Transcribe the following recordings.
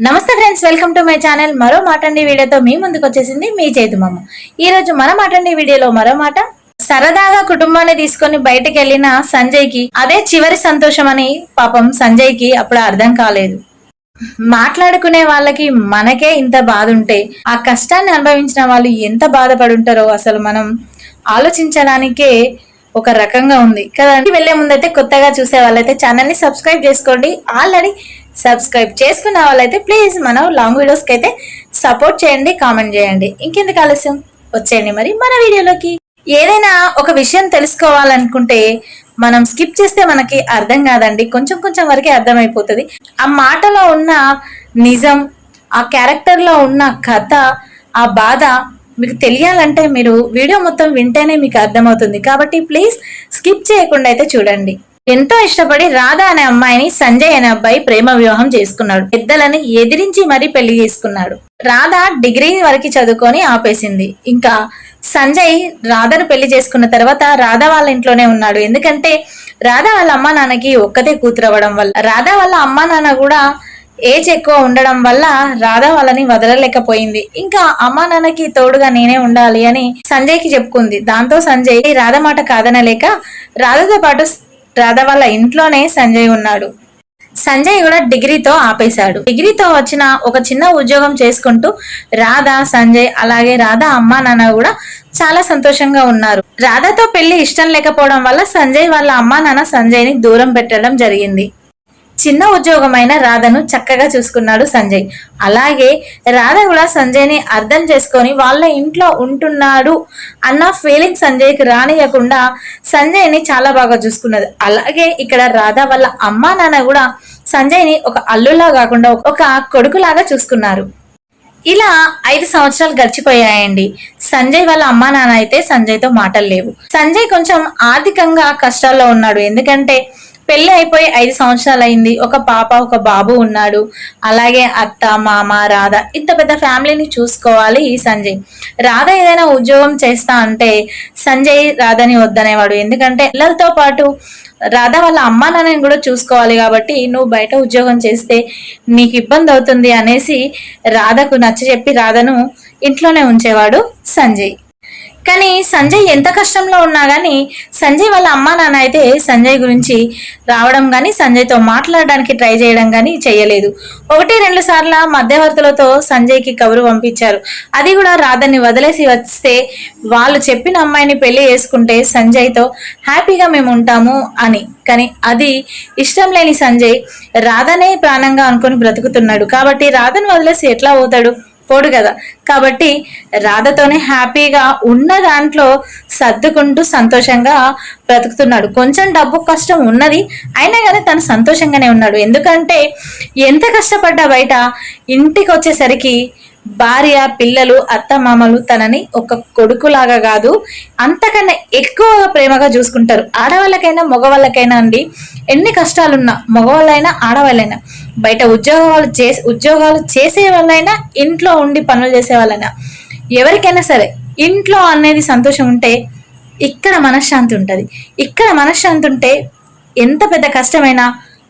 నమస్తే friends welcome to my channel. మరో మాటండి వీడియోతో మీ ముందుకు వచ్చేసింది మీ చేతుమమ్మ ఈ రోజు మన మాటండి వీడియోలో మరో మాట. సరదాగా కుటుంబాన్ని తీసుకొని బయటకు వెళ్ళిన సంజయ్కి అదే చివరి సంతోషం అని పాపం సంజయ్కి అప్పుడు అర్థం కాలేదు. మాట్లాడుకునే వాళ్ళకి మనకే ఇంత బాధ ఉంటే ఆ కష్టాన్ని అనుభవించిన వాళ్ళు ఎంత బాధపడుంటారో అసలు మనం ఆలోచించడానికే ఒక రకంగా ఉంది. కదండి వెళ్ళే ముందైతే కొత్తగా చూసే వాళ్ళైతే ఛానల్ని సబ్స్క్రైబ్ చేసుకోండి. ఆల్రెడీ సబ్స్క్రైబ్ చేసుకున్న వాళ్ళైతే ప్లీజ్ మన లాంగ్ వీడియోస్కి అయితే సపోర్ట్ చేయండి కామెంట్ చేయండి. ఇంకెందుకు ఆలస్యం? వచ్చేయండి మరి మన వీడియోలోకి. ఏదైనా ఒక విషయం తెలుసుకోవాలనుకుంటే మనం స్కిప్ చేస్తే మనకి అర్థం కాదండి. కొంచెం కొంచెం వరకే అర్థమైపోతుంది. ఆ మాటలో ఉన్న నిజం ఆ క్యారెక్టర్లో ఉన్న కథ ఆ బాధ మీకు తెలియాలంటే మీరు వీడియో మొత్తం వింటేనే మీకు అర్థమవుతుంది. కాబట్టి ప్లీజ్ స్కిప్ చేయకుండా అయితే చూడండి. ఎంతో ఇష్టపడి రాధ అనే అమ్మాయిని సంజయ్ అనే అబ్బాయి ప్రేమ వివాహం చేసుకున్నాడు. పెద్దలని ఎదిరించి మరీ పెళ్ళి చేసుకున్నాడు. రాధ డిగ్రీ వరకు చదువుకొని ఆపేసింది. ఇంకా సంజయ్ రాధను పెళ్ళి చేసుకున్న తర్వాత రాధ వాళ్ళ ఇంట్లోనే ఉన్నాడు. ఎందుకంటే రాధ వాళ్ళ అమ్మా నాన్నకి ఒక్కతే కూతురు అవ్వడం వల్ల రాధ వాళ్ళ అమ్మా నాన్న కూడా ఏజ్ ఎక్కువ ఉండడం వల్ల రాధ వాళ్ళని వదలలేకపోయింది. ఇంకా అమ్మా నాన్నకి తోడుగా నేనే ఉండాలి అని సంజయ్కి చెప్పుకుంది. దాంతో సంజయ్ రాధ మాట కాదనలేక రాధతో పాటు రాధ వాళ్ళ ఇంట్లోనే సంజయ్ ఉన్నాడు. సంజయ్ కూడా డిగ్రీతో ఆపేశాడు. డిగ్రీతో వచ్చిన ఒక చిన్న ఉద్యోగం చేసుకుంటూ రాధ సంజయ్ అలాగే రాధ అమ్మా నాన్న కూడా చాలా సంతోషంగా ఉన్నారు. రాధతో పెళ్ళి ఇష్టం లేకపోవడం వల్ల సంజయ్ వాళ్ళ అమ్మా నాన్న సంజయ్ని దూరం పెట్టడం జరిగింది. చిన్న ఉద్యోగమైన రాధను చక్కగా చూసుకున్నాడు సంజయ్. అలాగే రాధ కూడా సంజయ్ని అర్థం చేసుకొని వాళ్ళ ఇంట్లో ఉంటున్నాడు అన్న ఫీలింగ్ సంజయ్కి రానియకుండా సంజయ్ని చాలా బాగా చూసుకున్నది. అలాగే ఇక్కడ రాధ వాళ్ళ అమ్మా నాన్న కూడా సంజయ్ని ఒక అల్లులా కాకుండా ఒక కొడుకులాగా చూసుకున్నారు. ఇలా ఐదు సంవత్సరాలు గడిచిపోయాయండి. సంజయ్ వాళ్ళ అమ్మా నాన్న అయితే సంజయ్తో మాటలు లేవు. సంజయ్ కొంచెం ఆర్థికంగా కష్టాల్లో ఉన్నాడు. ఎందుకంటే పెళ్ళి అయిపోయి ఐదు సంవత్సరాలు అయింది ఒక పాప ఒక బాబు ఉన్నాడు. అలాగే అత్త మామ రాధ ఇంత పెద్ద ఫ్యామిలీని చూసుకోవాలి ఈ సంజయ్. రాధ ఏదైనా ఉద్యోగం చేస్తా అంటే సంజయ్ రాధని వద్దనేవాడు. ఎందుకంటే పిల్లలతో పాటు రాధ వాళ్ళ అమ్మ నాన్నని కూడా చూసుకోవాలి కాబట్టి నువ్వు బయట ఉద్యోగం చేస్తే నీకు ఇబ్బంది అవుతుంది అనేసి రాధకు నచ్చ చెప్పి రాధను ఇంట్లోనే ఉంచేవాడు సంజయ్. కానీ సంజయ్ ఎంత కష్టంలో ఉన్నా కానీ సంజయ్ వాళ్ళ అమ్మా నాన్న అయితే సంజయ్ గురించి రావడం కానీ సంజయ్తో మాట్లాడడానికి ట్రై చేయడం కానీ చేయలేదు ఒకటి రెండు సార్ల మధ్యవర్తులతో సంజయ్కి కబురు పంపించారు. అది కూడా రాధని వదిలేసి వస్తే వాళ్ళు చెప్పిన అమ్మాయిని పెళ్ళి చేసుకుంటే సంజయ్తో హ్యాపీగా మేము ఉంటాము అని. కానీ అది ఇష్టం లేని సంజయ్ రాధనే ప్రాణంగా అనుకుని బ్రతుకుతున్నాడు. కాబట్టి రాధను వదిలేసి ఎట్లా పోతాడు? పోడు కదా. కాబట్టి రాధతోనే హ్యాపీగా ఉన్న దాంట్లో సర్దుకుంటూ సంతోషంగా బ్రతుకుతున్నాడు. కొంచెం డబ్బు కష్టం ఉన్నది అయినా కానీ తను సంతోషంగానే ఉన్నాడు. ఎందుకంటే ఎంత కష్టపడ్డా బయట ఇంటికి వచ్చేసరికి భార్య పిల్లలు అత్త మామలు తనని ఒక కొడుకులాగా కాదు అంతకన్నా ఎక్కువగా ప్రేమగా చూసుకుంటారు. ఆడవాళ్ళకైనా మగవాళ్ళకైనా అండి ఎన్ని కష్టాలున్నా మగవాళ్ళైనా ఆడవాళ్ళైనా. బయట ఉద్యోగాలు చేసి ఉద్యోగాలు చేసే వాళ్ళైనా ఇంట్లో ఉండి పనులు చేసే వాళ్ళైనా ఎవరికైనా సరే ఇంట్లో అనేది సంతోషం ఉంటే ఇక్కడ మనశ్శాంతి ఉంటుంది. ఇక్కడ మనశ్శాంతి ఉంటే ఎంత పెద్ద కష్టమైనా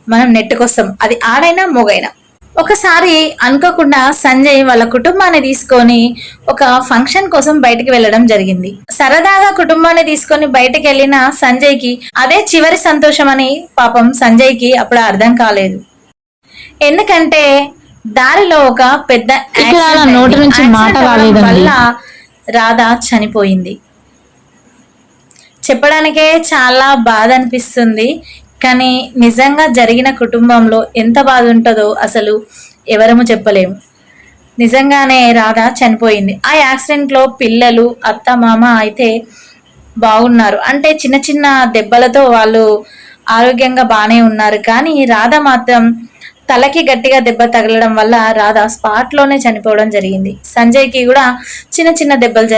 మనం నెట్టుకొస్తాం. అది ఆడైనా మొగైనా. ఒకసారి అనుకోకుండా సంజయ్ వాళ్ళ కుటుంబాన్ని తీసుకొని ఒక ఫంక్షన్ కోసం బయటికి వెళ్ళడం జరిగింది. సరదాగా కుటుంబాన్ని తీసుకొని బయటకు వెళ్ళిన సంజయ్కి అదే చివరి సంతోషం అని పాపం సంజయ్కి అప్పుడు అర్థం కాలేదు. ఎందుకంటే దారిలో ఒక పెద్ద నోటి. నుంచి మాట. వల్ల రాధ చనిపోయింది. చెప్పడానికే చాలా బాధ అనిపిస్తుంది. కానీ నిజంగా జరిగిన కుటుంబంలో ఎంత బాధ ఉంటుందో అసలు ఎవరము చెప్పలేము. నిజంగానే రాధ చనిపోయింది. ఆ యాక్సిడెంట్లో పిల్లలు అత్త మామ అయితే బాగున్నారు. అంటే చిన్న చిన్న దెబ్బలతో వాళ్ళు ఆరోగ్యంగా బాగానే ఉన్నారు. కానీ రాధ మాత్రం తలకి గట్టిగా దెబ్బ తగలడం వల్ల రాధ స్పాట్లోనే చనిపోవడం జరిగింది. సంజయ్కి కూడా చిన్న చిన్న దెబ్బలు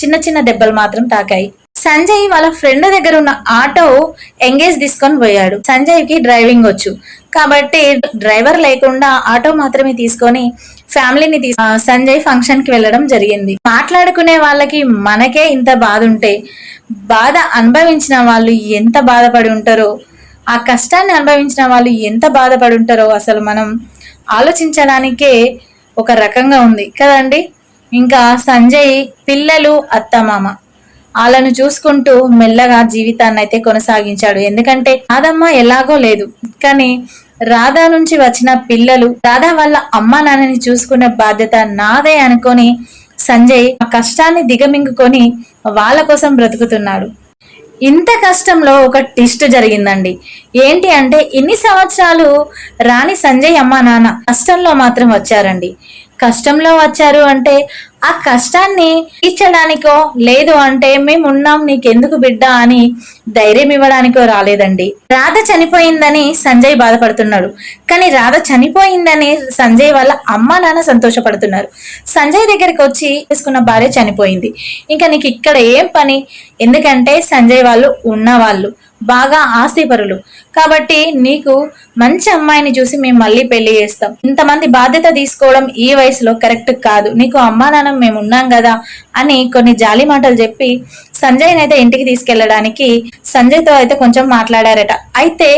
చిన్న చిన్న దెబ్బలు మాత్రం తాకాయి. సంజయ్ వాళ్ళ ఫ్రెండ్ దగ్గర ఉన్న ఆటో ఎంగేజ్ తీసుకొని పోయాడు. సంజయ్కి డ్రైవింగ్ వచ్చు. కాబట్టి డ్రైవర్ లేకుండా ఆటో మాత్రమే తీసుకొని ఫ్యామిలీని తీసు సంజయ్ ఫంక్షన్కి వెళ్ళడం జరిగింది. మాట్లాడుకునే వాళ్ళకి మనకే ఇంత బాధ ఉంటే బాధ అనుభవించిన వాళ్ళు ఎంత బాధపడి ఉంటారో ఆ కష్టాన్ని అనుభవించిన వాళ్ళు ఎంత బాధపడి ఉంటారో అసలు మనం ఆలోచించడానికే ఒక రకంగా ఉంది. కదండి? ఇంకా సంజయ్ పిల్లలు అత్తమామ. వాళ్ళను చూసుకుంటూ మెల్లగా జీవితాన్ని అయితే కొనసాగించాడు. ఎందుకంటే రాధమ్మ ఎలాగో లేదు. కానీ రాధా నుంచి వచ్చిన పిల్లలు రాధా వాళ్ళ అమ్మ నాన్నని చూసుకునే బాధ్యత నాదే అనుకొని సంజయ్ ఆ కష్టాన్ని దిగమింగుకొని వాళ్ళ కోసం బ్రతుకుతున్నాడు. ఇంత కష్టంలో ఒక టిస్ట్ జరిగిందండి. ఏంటి అంటే ఇన్ని సంవత్సరాలు రాణి సంజయ్ అమ్మ నాన్న కష్టంలో మాత్రం వచ్చారండి. కష్టంలో వచ్చారు అంటే ఆ కష్టాన్ని తీర్చడానికో లేదు అంటే మేము ఉన్నాం నీకెందుకు బిడ్డ అని ధైర్యం ఇవ్వడానికో రాలేదండి. రాధ చనిపోయిందని సంజయ్ బాధపడుతున్నాడు. కానీ రాధ చనిపోయిందని సంజయ్ వాళ్ళ అమ్మ నాన్న సంతోషపడుతున్నారు. సంజయ్ దగ్గరికి వచ్చి తీసుకున్న భార్య చనిపోయింది. ఇంకా నీకు ఇక్కడ ఏం పని? ఎందుకంటే సంజయ్ వాళ్ళు ఉన్నవాళ్ళు. బాగా ఆస్తిపరులు. కాబట్టి నీకు మంచి అమ్మాయిని చూసి మేము మళ్ళీ పెళ్ళి చేస్తాం. ఇంతమంది బాధ్యత తీసుకోవడం ఈ వయసులో కరెక్ట్ కాదు. నీకు అమ్మా నాన్న మేము ఉన్నాం కదా అని కొన్ని జాలి మాటలు చెప్పి సంజయ్ అయితే ఇంటికి తీసుకెళ్ళడానికి సంజయ్తో అయితే కొంచెం మాట్లాడారట. అయితే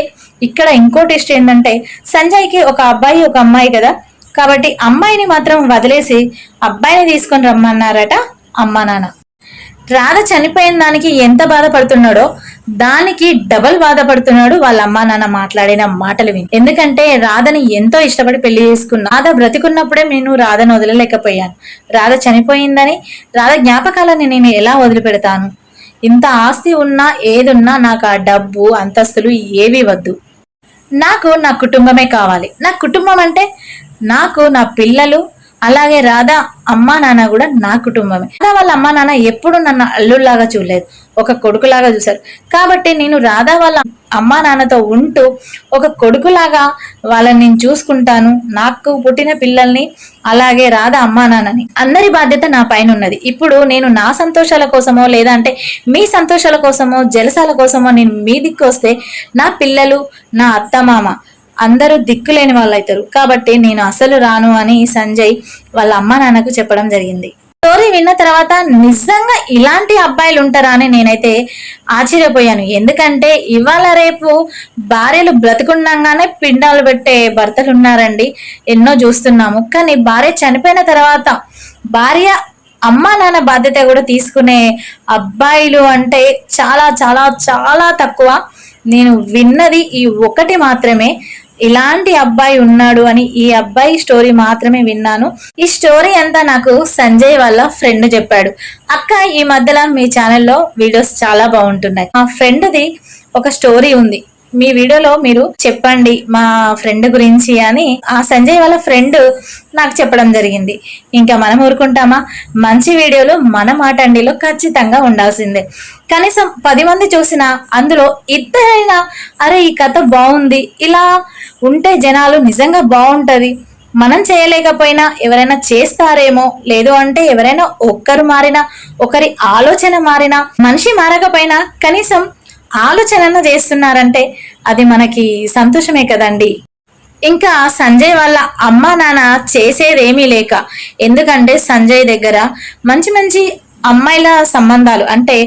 ఇక్కడ ఇంకో టెస్ట్ ఏంటంటే సంజయ్కి ఒక అబ్బాయి ఒక అమ్మాయి కదా. కాబట్టి అమ్మాయిని మాత్రం వదిలేసి అబ్బాయిని తీసుకొని రమ్మన్నారట అమ్మా నాన్న. రాధ చనిపోయిన దానికి ఎంత బాధపడుతున్నాడో దానికి డబల్ బాధపడుతున్నాడు వాళ్ళ అమ్మా నాన్న మాట్లాడిన మాటలు విని. ఎందుకంటే రాధని ఎంతో ఇష్టపడి పెళ్ళి చేసుకున్నా రాధ బ్రతికున్నప్పుడే నేను రాధను వదలలేకపోయాను. రాధ చనిపోయిందని రాధ జ్ఞాపకాలని నేను ఎలా వదిలిపెడతాను? ఇంత ఆస్తి ఉన్నా ఏదున్నా నాకు ఆ డబ్బు అంతస్తులు ఏవి వద్దు. నాకు నా కుటుంబమే కావాలి. నా కుటుంబం అంటే నాకు నా పిల్లలు అలాగే రాధా అమ్మా నాన్న కూడా నా కుటుంబమే. రాధా వాళ్ళ అమ్మా నాన్న ఎప్పుడు నన్ను అల్లుల్లాగా చూడలేదు. ఒక కొడుకులాగా చూశారు. కాబట్టి నేను రాధా వాళ్ళ అమ్మా నాన్నతో ఉంటూ ఒక కొడుకులాగా వాళ్ళని నేను చూసుకుంటాను. నాకు పుట్టిన పిల్లల్ని అలాగే రాధా అమ్మా నాన్నని. అందరి బాధ్యత నా పైన ఉన్నది. ఇప్పుడు నేను నా సంతోషాల కోసమో లేదంటే మీ సంతోషాల కోసమో జలసాల కోసమో నేను మీ దిక్కు వస్తే నా పిల్లలు నా అత్తమామ అందరూ దిక్కులేని వాళ్ళు అవుతారు కాబట్టి నేను అసలు రాను అని సంజయ్ వాళ్ళ అమ్మ నాన్నకు చెప్పడం జరిగింది. స్టోరీ విన్న తర్వాత నిజంగా ఇలాంటి అబ్బాయిలు ఉంటారా అని నేనైతే ఆశ్చర్యపోయాను. ఎందుకంటే ఇవాళ రేపు భార్యలు బ్రతుకుండగానే పిండాలు పెట్టే భర్తలు ఉన్నారండి ఎన్నో చూస్తున్నాము. కానీ భార్య చనిపోయిన తర్వాత భార్య అమ్మా నాన్న బాధ్యత కూడా తీసుకునే అబ్బాయిలు అంటే చాలా చాలా చాలా తక్కువ. నేను విన్నది ఈ ఒకటి మాత్రమే. ఇలాంటి అబ్బాయి ఉన్నాడు అని ఈ అబ్బాయి స్టోరీ మాత్రమే విన్నాను. ఈ స్టోరీ అంతా నాకు సంజయ్ వాళ్ళ ఫ్రెండ్ చెప్పాడు. అక్క ఈ మధ్యలో మీ ఛానల్లో వీడియోస్ చాలా బాగుంటున్నాయి. మా ఫ్రెండ్ది ఒక స్టోరీ ఉంది. మీ వీడియోలో మీరు చెప్పండి మా ఫ్రెండ్ గురించి అని ఆ సంజయ్ వాళ్ళ ఫ్రెండ్ నాకు చెప్పడం జరిగింది. ఇంకా మనం ఊరుకుంటామా? మంచి వీడియోలు మన మాటండిలో ఖచ్చితంగా ఉండాల్సిందే. కనీసం పది మంది చూసినా అందులో ఇద్దరైనా అరే ఈ కథ బాగుంది. ఇలా ఉంటే జనాలు నిజంగా బాగుంటుంది. మనం చేయలేకపోయినా ఎవరైనా చేస్తారేమో లేదు అంటే ఎవరైనా ఒక్కరు మారినా ఒకరి ఆలోచన మారినా మనిషి మారకపోయినా కనీసం ఆలోచనలు చేస్తున్నారంటే అది మనకి సంతోషమే కదండి. ఇంకా సంజయ్ వాళ్ళ అమ్మ నాన్న చేసేదేమీ లేక ఎందుకంటే సంజయ్ దగ్గర మంచి మంచి అమ్మాయిల సంబంధాలు అంటే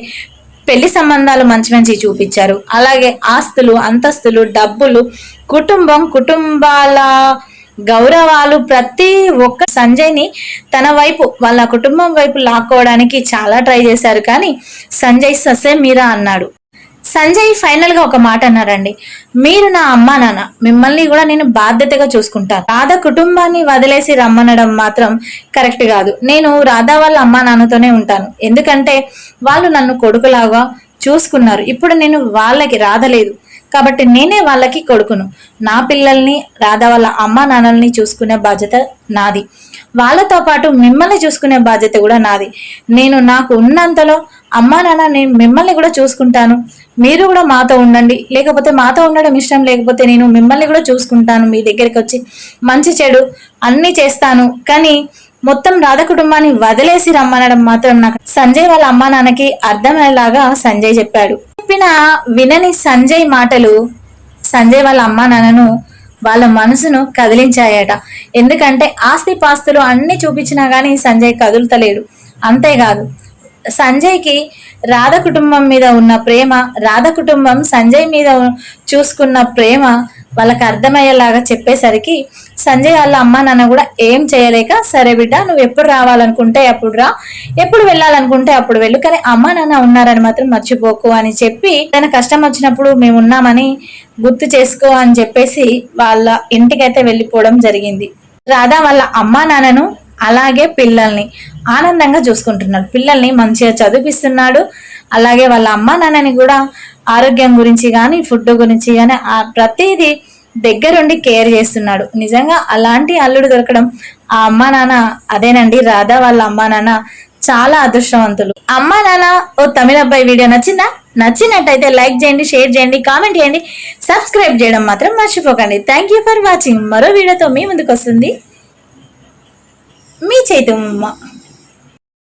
పెళ్ళి సంబంధాలు మంచి మంచి చూపించారు. అలాగే ఆస్తులు అంతస్తులు డబ్బులు కుటుంబం కుటుంబాల గౌరవాలు ప్రతి ఒక్క సంజయ్ని తన వైపు వాళ్ళ కుటుంబం వైపు లాక్కోవడానికి చాలా ట్రై చేశారు. కానీ సంజయ్ ససే మీరా అన్నాడు. సంజయ్ ఫైనల్గా ఒక మాట అన్నారండి. మీరు నా అమ్మా నాన్న మిమ్మల్ని కూడా నేను బాధ్యతగా చూసుకుంటాను. రాధ కుటుంబాన్ని వదిలేసి రమ్మనడం మాత్రం కరెక్ట్ కాదు. నేను రాధా వాళ్ళ అమ్మా నాన్నతోనే ఉంటాను. ఎందుకంటే వాళ్ళు నన్ను కొడుకులాగా చూసుకున్నారు. ఇప్పుడు నేను వాళ్ళకి రాధలేదు కాబట్టి నేనే వాళ్ళకి కొడుకును. నా పిల్లల్ని రాధా వాళ్ళ అమ్మా నాన్నల్ని చూసుకునే బాధ్యత నాది. వాళ్ళతో పాటు మిమ్మల్ని చూసుకునే బాధ్యత కూడా నాది. నేను నాకు ఉన్నంతలో అమ్మా నాన్న నేను మిమ్మల్ని కూడా చూసుకుంటాను. మీరు కూడా మాతో ఉండండి. లేకపోతే మాతో ఉండడం ఇష్టం లేకపోతే నేను మిమ్మల్ని కూడా చూసుకుంటాను మీ దగ్గరికి వచ్చి. మంచి చెడు అన్ని చేస్తాను. కానీ మొత్తం రాధ కుటుంబాన్ని వదిలేసి రమ్మనడం మాత్రం నాకు సంజయ్ వాళ్ళ అమ్మా నాన్నకి అర్థమయ్యేలాగా సంజయ్ చెప్పాడు. చెప్పిన వినని సంజయ్ మాటలు సంజయ్ వాళ్ళ అమ్మా నాన్నను వాళ్ళ మనసును కదిలించాయట. ఎందుకంటే ఆస్తి పాస్తులు అన్ని చూపించినా గానీ సంజయ్ కదులుతలేడు. అంతేకాదు సంజయ్కి రాధ కుటుంబం మీద ఉన్న ప్రేమ రాధ కుటుంబం సంజయ్ మీద చూసుకున్న ప్రేమ వాళ్ళకి అర్థమయ్యేలాగా చెప్పేసరికి సంజయ్ వాళ్ళ అమ్మ నాన్న కూడా ఏం చేయలేక సరే బిడ్డ నువ్వు ఎప్పుడు రావాలనుకుంటే అప్పుడు రా ఎప్పుడు వెళ్ళాలనుకుంటే అప్పుడు వెళ్ళు కానీ అమ్మ నాన్న ఉన్నారని మాత్రం మర్చిపోకు అని చెప్పి తన కష్టం వచ్చినప్పుడు మేము ఉన్నామని గుర్తు చేసుకో అని చెప్పేసి వాళ్ళ ఇంటికైతే వెళ్ళిపోవడం జరిగింది. రాధా వాళ్ళ అమ్మా నాన్నను అలాగే పిల్లల్ని ఆనందంగా చూసుకుంటున్నాడు పిల్లల్ని మంచిగా చదివిస్తున్నాడు. అలాగే వాళ్ళ అమ్మా నాన్నని కూడా ఆరోగ్యం గురించి కానీ ఫుడ్ గురించి కానీ ఆ ప్రతిదీ దగ్గరుండి కేర్ చేస్తున్నాడు. నిజంగా అలాంటి అల్లుడు దొరకడం ఆ అమ్మా నాన్న అదేనండి రాధా వాళ్ళ అమ్మా నాన్న చాలా అదృష్టవంతులు. అమ్మా నాన్న ఓ తమిళ అబ్బాయి వీడియో నచ్చిందా? నచ్చినట్టయితే లైక్ చేయండి షేర్ చేయండి కామెంట్ చేయండి. సబ్స్క్రైబ్ చేయడం మాత్రం మర్చిపోకండి. Thank you for watching. మరో వీడియోతో మీ ముందుకు వస్తుంది. మీ చైతమ్మ